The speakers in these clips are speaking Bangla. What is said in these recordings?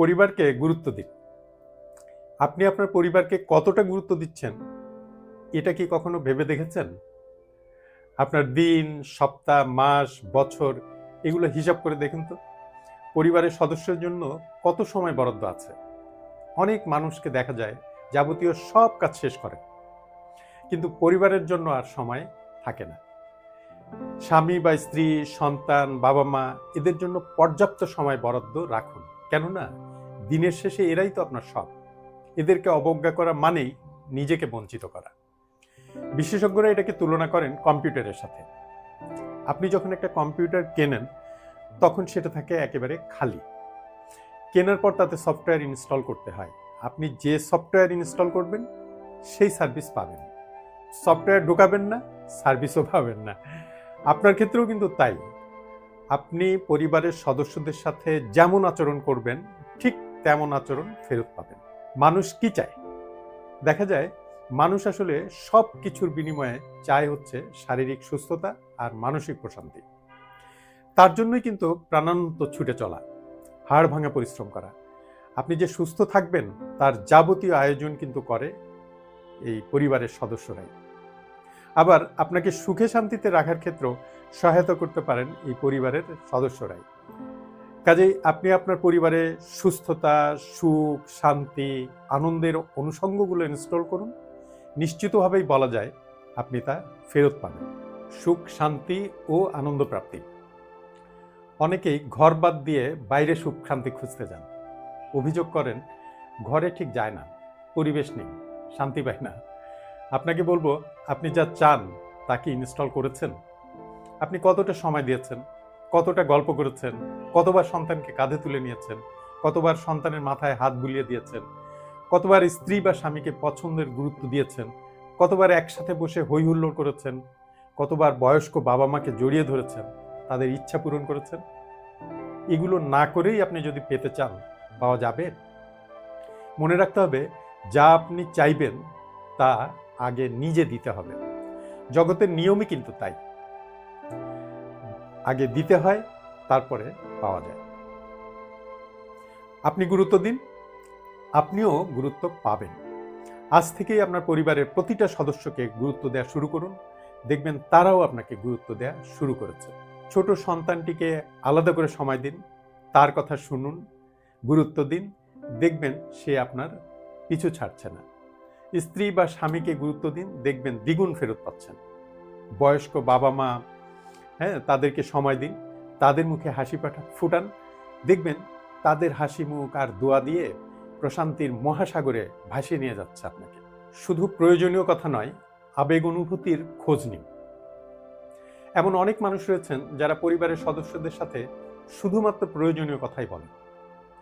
পরিবারকে গুরুত্ব দিন। আপনি আপনার পরিবারকে কতটা গুরুত্ব দিচ্ছেন, এটা কি কখনো ভেবে দেখেছেন? আপনার দিন, সপ্তাহ, মাস, বছর, এগুলো হিসাব করে দেখুন তো। পরিবারের সদস্যের জন্য কত সময় বরাদ্দ আছে? অনেক মানুষকে দেখা যায় যাবতীয় সব কাজ শেষ করে। কিন্তু পরিবারের জন্য আর সময় থাকে না। স্বামী বা স্ত্রী, সন্তান বাবা মা এদের জন্য পর্যাপ্ত সময় বরাদ্দ রাখুন। কেননা দিনের শেষে এরাই তো আপনার সব। এদেরকে অবজ্ঞা করা মানেই নিজেকে বঞ্চিত করা। বিশেষজ্ঞরা এটাকে তুলনা করেন কম্পিউটারের সাথে। আপনি যখন একটা কম্পিউটার কেনেন, তখন সেটা থাকে একেবারে খালি। কেনার পর তাতে সফটওয়্যার ইনস্টল করতে হয়। আপনি যে সফটওয়্যার ইনস্টল করবেন, সেই সার্ভিস পাবেন। সফটওয়্যার ঢোকাবেন না, সার্ভিসও পাবেন না। আপনার ক্ষেত্রেও কিন্তু তাই। আপনি পরিবারের সদস্যদের সাথে যেমন আচরণ করবেন তেমন আচরণ ফেরত পাবেন। মানুষ কি চায়? দেখা যায়, মানুষ আসলে সব কিছুর বিনিময়ে চায় হচ্ছে শারীরিক সুস্থতা আর মানসিক প্রশান্তি। তার জন্যই কিন্তু প্রাণান্ত ছুটে চলা, হাড় ভাঙা পরিশ্রম করা। আপনি যে সুস্থ থাকবেন, তার যাবতীয় আয়োজন কিন্তু করে এই পরিবারের সদস্যরাই। আবার আপনাকে সুখে শান্তিতে রাখার ক্ষেত্রেও সহায়তা করতে পারেন এই পরিবারের সদস্যরাই। কাজেই আপনি আপনার পরিবারে সুস্থতা, সুখ, শান্তি, আনন্দের অনুষঙ্গগুলো ইনস্টল করুন। নিশ্চিতভাবেই বলা যায় আপনি তা ফেরত পাবেন। সুখ, শান্তি ও আনন্দ প্রাপ্তি। অনেকেই ঘর বাদ দিয়ে বাইরে সুখ, শান্তি খুঁজতে যান। অভিযোগ করেন, ঘরে ঠিক যায় না, পরিবেশ নেই, শান্তি পায় না। আপনাকে বলব, আপনি যা চান তা কি ইনস্টল করেছেন। আপনি কতটা সময় দিয়েছেন? কতটা গল্প করেছেন? কতবার সন্তানকে কাঁধে তুলে নিয়েছেন? কতবার সন্তানের মাথায় হাত বুলিয়ে দিয়েছেন? কতবার স্ত্রী বা স্বামীকে পছন্দের গুরুত্ব দিয়েছেন? কতবার একসাথে বসে হই হুল্লোড় করেছেন? কতবার বয়স্ক বাবা মাকে জড়িয়ে ধরেছেন? তাদের ইচ্ছা পূরণ করেছেন? এগুলো না করেই আপনি যদি পেতে চান, পাওয়া যাবে? মনে রাখতে হবে, যা আপনি চাইবেন, তা আগে নিজে দিতে হবে। জগতের নিয়মই কিন্তু তাই। আগে দিতে হয়, তারপরে পাওয়া যায়। আপনি গুরুত্ব দিন, আপনিও গুরুত্ব পাবেন। আজ থেকেই আপনার পরিবারের প্রতিটা সদস্যকে গুরুত্ব দেওয়া শুরু করুন। দেখবেন তারাও আপনাকে গুরুত্ব দেওয়া শুরু করেছে। ছোট সন্তানটিকে আলাদা করে সময় দিন, তার কথা শুনুন, গুরুত্ব দিন, দেখবেন সে আপনার পিছু ছাড়ছে না। স্ত্রী বা স্বামীকে গুরুত্ব দিন, দেখবেন দ্বিগুণ ফেরত পাচ্ছেন। বয়স্ক বাবা মা হ্যাঁ তাদেরকে সময় দিন। তাদের মুখে হাসি পাঠা ফুটান। দেখবেন তাদের হাসি মুখ আর দোয়া দিয়ে প্রশান্তির মহাসাগরে ভাসিয়ে নিয়ে যাচ্ছে আপনাকে। শুধু প্রয়োজনীয় কথা নয়, আবেগ অনুভূতির খোঁজ নিন। এমন অনেক মানুষ রয়েছেন যারা পরিবারের সদস্যদের সাথে শুধুমাত্র প্রয়োজনীয় কথাই বলেন।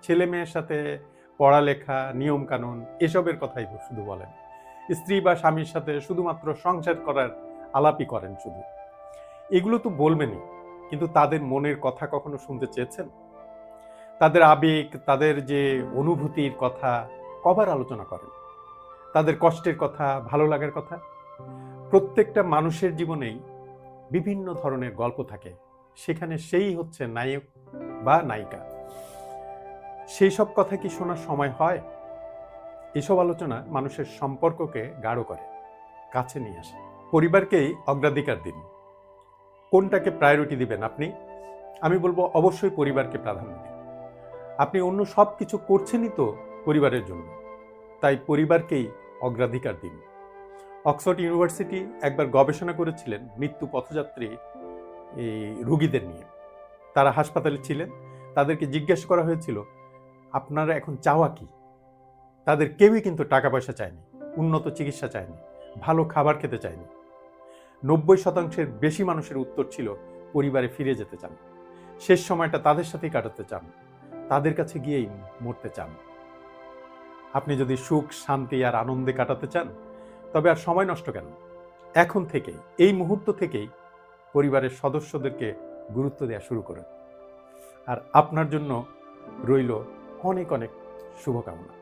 ছেলে মেয়ের সাথে পড়ালেখা, নিয়মকানুন এসবের কথাই শুধু বলেন। স্ত্রী বা স্বামীর সাথে শুধুমাত্র সংসার করার আলাপই করেন শুধু। এগুলো তো বলবেনই, কিন্তু তাদের মনের কথা কখনো শুনতে চেয়েছেন? তাদের আবেগ, তাদের যে অনুভূতির কথা কবার আলোচনা করেন? তাদের কষ্টের কথা, ভালো লাগার কথা? প্রত্যেকটা মানুষের জীবনেই বিভিন্ন ধরনের গল্প থাকে। সেখানে সেই হচ্ছে নায়ক বা নায়িকা। সেই সব কথা কি শোনার সময় হয়? এসব আলোচনা মানুষের সম্পর্ককে গাঢ় করে, কাছে নিয়ে আসে। পরিবারকেই অগ্রাধিকার দিন। কোনটাকে প্রায়োরিটি দিবেন আপনি? আমি বলব অবশ্যই পরিবারকে প্রাধান্য দিন। আপনি অন্য সব কিছু করছেনই তো পরিবারের জন্য। তাই পরিবারকেই অগ্রাধিকার দিন। অক্সফোর্ড ইউনিভার্সিটি একবার গবেষণা করেছিলেন মৃত্যু পথযাত্রী এই রুগীদের নিয়ে। তারা হাসপাতালে ছিলেন। তাদেরকে জিজ্ঞেস করা হয়েছিল, আপনারা এখন চাওয়া কি? তাদের কেউই কিন্তু টাকা পয়সা চায়নি, উন্নত চিকিৎসা চায়নি, ভালো খাবার খেতে চায়নি। নব্বই শতাংশের বেশি মানুষের উত্তর ছিল পরিবারে ফিরে যেতে চান। শেষ সময়টা তাদের সাথেই কাটাতে চান। তাদের কাছে গিয়েই মরতে চান। আপনি যদি সুখ, শান্তি আর আনন্দে কাটাতে চান, তবে আর সময় নষ্ট কেন? এখন থেকেই এই মুহূর্ত থেকেই পরিবারের সদস্যদেরকে গুরুত্ব দেওয়া শুরু করুন। আর আপনার জন্য রইল অনেক অনেক শুভকামনা।